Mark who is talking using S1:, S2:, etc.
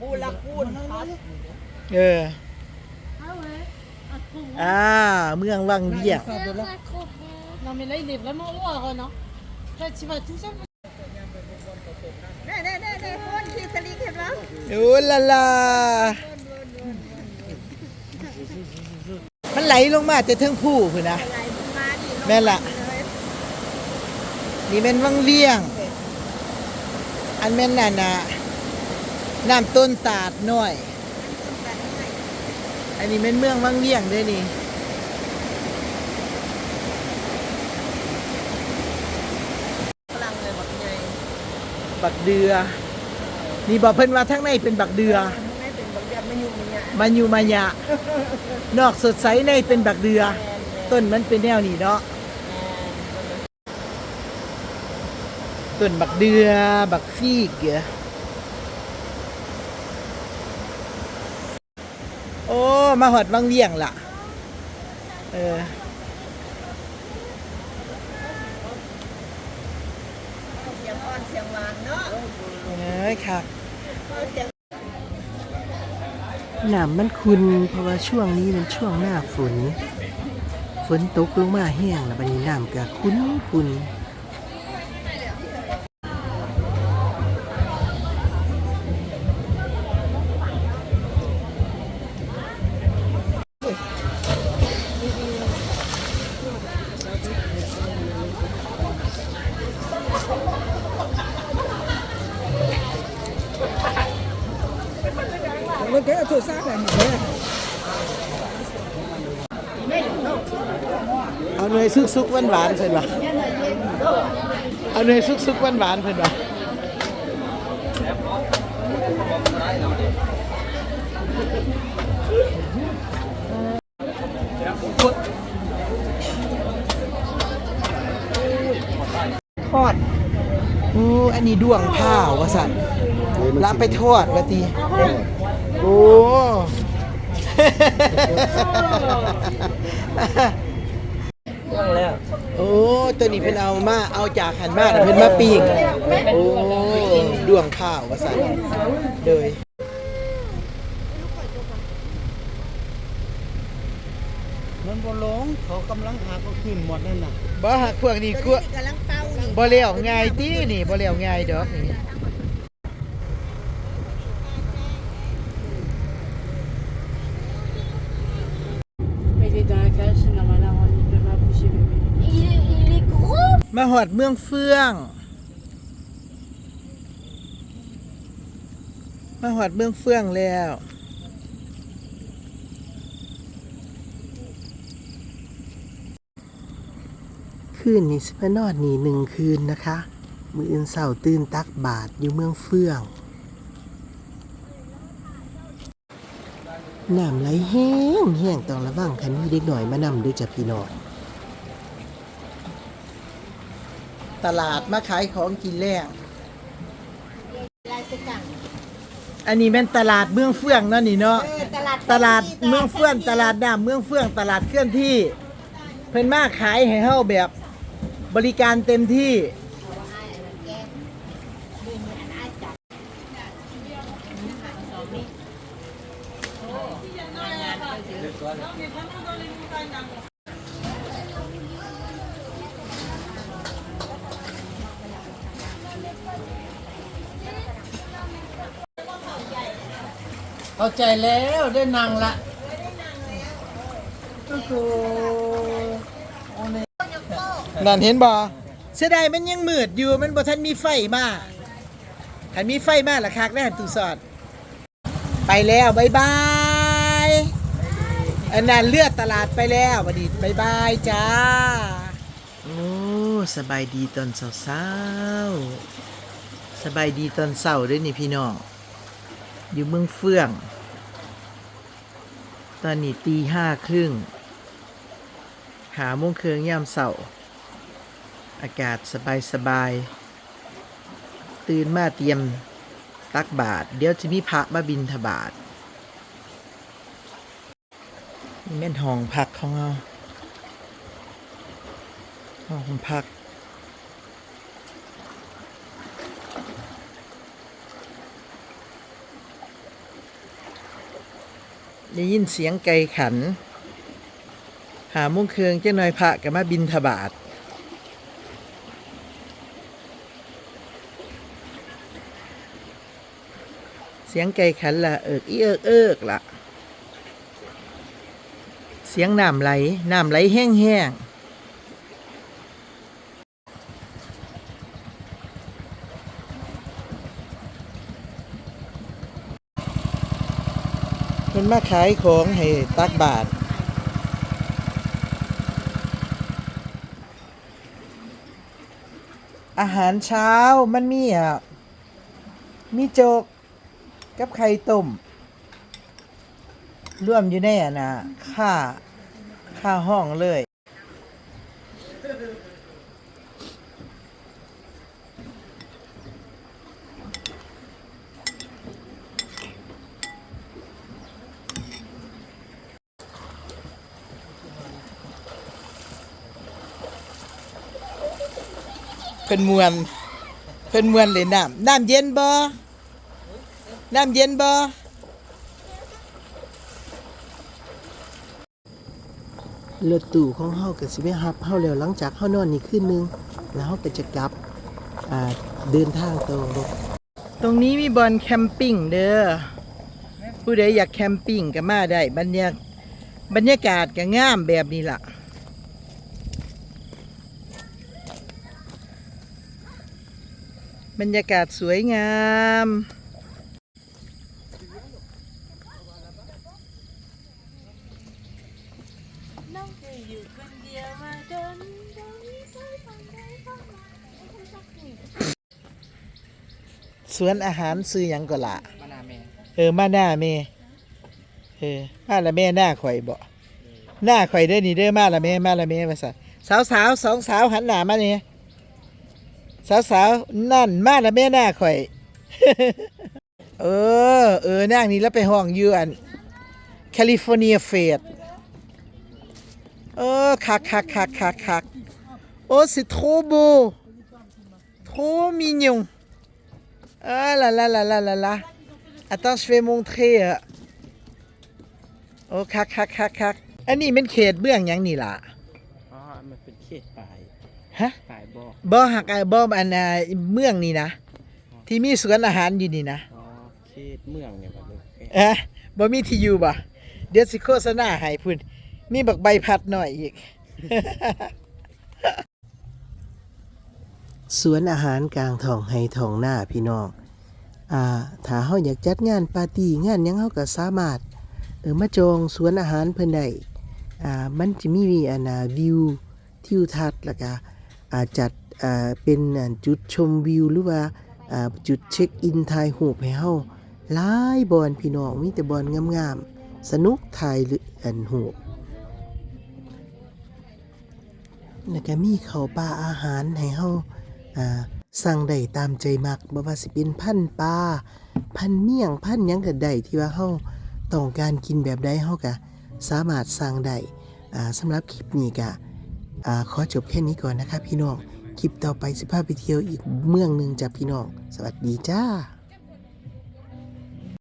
S1: ปูละคูนพัส
S2: เออ
S3: Ah ouais Un trop gros.
S2: อ่า เมืองวังเวียง
S3: C'est un trop gros. Non mais là il est vraiment haut Aaron hein. Là tu vas tout seul
S1: แน่แน่แน่แน่คนขี่สลิงเห็นไหม
S2: โอ้ละลา มันไหลลงมาจะถึงผู้พุ่นนะ
S1: ไหลลงมาดิ
S2: แม่นล่ะนี่แม่นวังเวียง อันแม่นน่ะนะ น้ำต้นตาดน้อย อันนี้แม่นเมืองวังเวียงเด้อนี่
S1: พลังเลยหมดเลย
S2: บักเดือ นี่บอกเพิ่นว่าทั้งในเป็นบักเดือ
S1: ไม่เป็นบางอย่างไม่ยุ่งมันเนี่ย
S2: มันอยู่มายะ นอกสดใสในเป็นบักเดือ ต้นมันเป็นแนวนี้เนาะต้นบักเดือ บักฟีกเหรอโอ้ มาหอดวังเวียงล่ะ เออ
S1: เสียงอ่อนเสียงหวานเนาะ
S2: เอ้ยค่ะน้ำมันคุณเพราะว่าช่วงนี้เป็นช่วงหน้าฝน ฝนตกลงมาแห้งแล้วบัดนี้น้ำก็คุ้นคุณ
S1: มัน แค่ถูกซากเลยเนี่ย
S2: เอาเนยซุกซุกหวานหวานๆเพิ่นวะเอาเนยซุกซุกหวานหวานๆเพิ่นวะทอดอู้อันนี้ด้วงผ้าววะสันรับไปทอดวะที โอ้โอ้ตัวนี้เพิ่นเอามาเอาจากขันมาแล้วเพิ่นมาปิ้งโอ้ดวงข้าวว่าซั่นเลย
S4: มันบ่ลงเขากำลังหาก็ขึ้นหมดนั่นน่ะ
S2: บ่หักพวกนี้กลัว
S1: กำลังเป่านี่
S2: บ่เลี้ยวง่ายตินี่บ่เลี้ยวง่ายดอกนี่
S3: Mais il est dans la cage, c'est normal, Aaron, il peut pas bouger bébé. Il est, il est gros
S2: มาหอดเมืองเฟือง มาหอดเมืองเฟืองแล้วคืนนี้สิพนอดนี่หนึ่งคืนนะคะ มืออื่นเสาตื่นตักบาทอยู่เมืองเฟืองน้ำไหลแห้งแห้งต้องระวังคันมีเด็กหน่อยมานำด้วยจ้ะพี่น้อง ตลาดมาขายของกินแล้ง
S1: ลายสกัง
S2: อันนี้เป็นตลาดเมืองเฟืองเนาะนี่เนาะ
S1: เออตลาด
S2: ตลาดเมืองเฟื่องตลาดน้ำเมืองเฟื่องตลาดเคลื่อนที่ เพิ่นมาขายให้เฮาแบบบริการเต็มที่
S4: เข้าใจแล้วได้นางละ
S2: นั่นเห็นบ่เสียดายมันยังมืดอยู่มันบ่ทันมีไฟมาคันมีไฟมาละคักได้หันตูสอด ไปแล้วบายบายอันนั้นเลือดตลาดไปแล้วบัดนี้บายบายจ้า โอ้สบายดีตอนเช้าๆสบายดีตอนเช้าด้วยนี่พี่น้องอยู่เมืองเฟื่อง ตอนนี้ตีห้าครึ่ง หาโมงเคืองยามเสาร์อากาศสบายสบายๆตื่นมาเตรียมตักบาทเดี๋ยวจะมีพระมาบินทบาทนี่แม่นห้องพักของเราห้องพัก ได้ยินเสียงไก่ขัน หาโมุ้งเคืองเจ้าหน่อยพระกับมาบินทบาทเสียงไก่ขันละเอิกอีเอิกเอิกละเสียงน้ำไหลน้ำไหลแห้งแห้ง ๆมันมาขายของให้ตักบาทอาหารเช้ามันมีอะมีโจกกับไข่ต้มร่วมอยู่ในอะนะค่าค่าห้องเลย เพิ่นมวนเพิ่นมวนเลยน้ำน้ำเย็นบ่น้ำเย็นบ่รถตู้ของเฮาก็สิไปรับเฮาแล้วหลังจากเฮานอนนี่คืนนึง แล้วเฮาก็จะกลับอ่าเดินทางต่อตรงนี้มีบอลแคมปิ้งเด้อผู้ใดอยากแคมปิ้งก็มาได้บรรยากบรรยากาศก็งามแบบนี้ล่ะ บรรยากาศสวยงาม
S3: น้องเคยอยู่คนเดียวมาจนจนสายฟังได้ฟังมาไม่เคยสักที
S2: สวนอาหารซื้อหยังก็ละ
S4: มานาแม่
S2: เออ มาหน้าเมเออ มาละแม่หน้าข่อยบ่หน้าข่อยเด้อนี่เด้อมาละแม่มาละแม่ว่าซั่นสาวสาวสองสาวหันหน้ามานี่ สาวสาวนั่นมาละแม่หน้าข่อย เออ เออนั่งนี่แล้วไปห้องอยู่อันแคลิฟอร์เนียเฟสเออคักคักคักคักคักโอ้ c'est trop beau trop mignon Ah là là là là là là. Attends, je vais montrer. euh. โอ้คักคักคักคักอันนี้เป็นเขตเบื้องหยังนี่ล่ะ
S4: อ๋อมันเป็นเขตป่าย
S2: ฮะ
S4: ป่าย บอก
S2: บ่หักไอ้บ่อันน่ะเมืองนี่นะ ที่มีสวนอาหารอยู่นี่นะ
S4: อ๋อเขตเมืองเนี่ยบ่ลูกเอ๊ะ
S2: เอ๊ะบ่มีที่อยู่บ่เดี๋ยวสิโฆษณาให้พุ่นมีบักใบพัดหน่อยอีก สวนอาหารกลางท้องไห้ท้องหน้าพี่น้อง อ่า ถ้าเฮาอยากจัดงานปาร์ตี้งานหยังเฮาก็สามารถ เออมาจองสวนอาหารเพิ่นได้ อ่า มันจะมีอันน่ะวิวทิวทัศน์แล้วก็อ่า จัดเป็นจุดชมวิวหรือว่าจุดเช็คอินถ่ายรูปให้เฮาหลายบอนพี่น้องมีแต่บอนงามๆ สนุกถ่ายอันรูปแล้วก็มีเขาปลาอาหารให้เฮาสั่งได้ตามใจมักบ่ว่าสิเป็นพันปลาพันเมี่ยงพันยังก็ได้ที่ว่าเฮาต้องการกินแบบใดเฮาก็สามารถสั่งได้อ่าสำหรับคลิปนี้ก็ อ่าขอจบแค่นี้ก่อนนะครับพี่น้อง คลิปต่อไปสิพาไปเที่ยวอีกเมืองหนึ่งจากพี่น้อง สวัสดีจ้า